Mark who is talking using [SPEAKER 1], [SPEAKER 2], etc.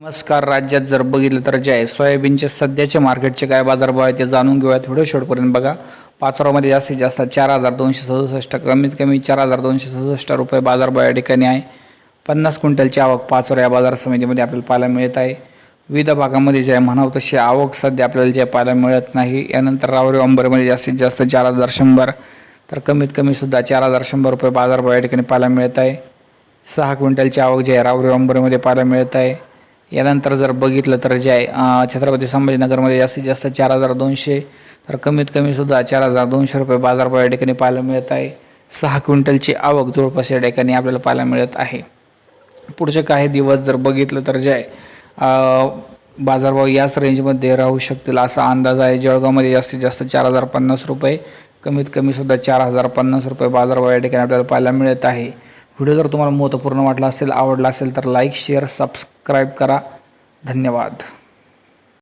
[SPEAKER 1] नमस्कार राज्यात जर बघितलं तर जे आहे सोयाबीनचे सध्याचे मार्केटचे काय बाजारभाव आहे ते जाणून घेऊयात व्हिडिओ शेवटपर्यंत बघा. पाचोरामध्ये जास्तीत जास्त चार हजार दोनशे सदुसष्ट कमीत कमी चार हजार दोनशे सदुसष्ट रुपये बाजारभाव या ठिकाणी आहे. पन्नास क्विंटलची आवक पाचोरा या बाजार समितीमध्ये आपल्याला पाहायला मिळत आहे. विविध भागामध्ये जे आहे म्हणावं तशी आवक सध्या आपल्याला जे पाहायला मिळत नाही. यानंतर रावरी अंबरमध्ये जास्तीत जास्त चार हजार शंभर तर कमीत कमी सुद्धा चार हजार शंभर रुपये बाजारभाव या ठिकाणी पाहायला मिळत आहे. सहा क्विंटलची आवक जी आहे रावरी अंबरमध्ये पाहायला मिळत आहे. यानंतर जर बघितलं तर जे आहे छत्रपती संभाजीनगरमध्ये जास्तीत जास्त चार हजार दोनशे तर कमीत कमी सुद्धा चार हजार दोनशे रुपये बाजारभाव या ठिकाणी पाहायला मिळत आहे. सहा क्विंटलची आवक जवळपास या ठिकाणी आपल्याला पाहायला मिळत आहे. पुढचे काही दिवस जर बघितलं तर जे आहे बाजारभाव याच रेंजमध्ये राहू शकतील असा अंदाज आहे. जळगावमध्ये जास्तीत जास्त चार हजार पन्नास रुपये कमीत कमी सुद्धा चार हजार पन्नास रुपये बाजारभाव या ठिकाणी आपल्याला पाहायला मिळत आहे. व्हिडिओ जर तुम्हाला महत्त्वपूर्ण वाटला असेल आवडला असेल तर लाईक शेअर सबस्क्राईब करा. धन्यवाद.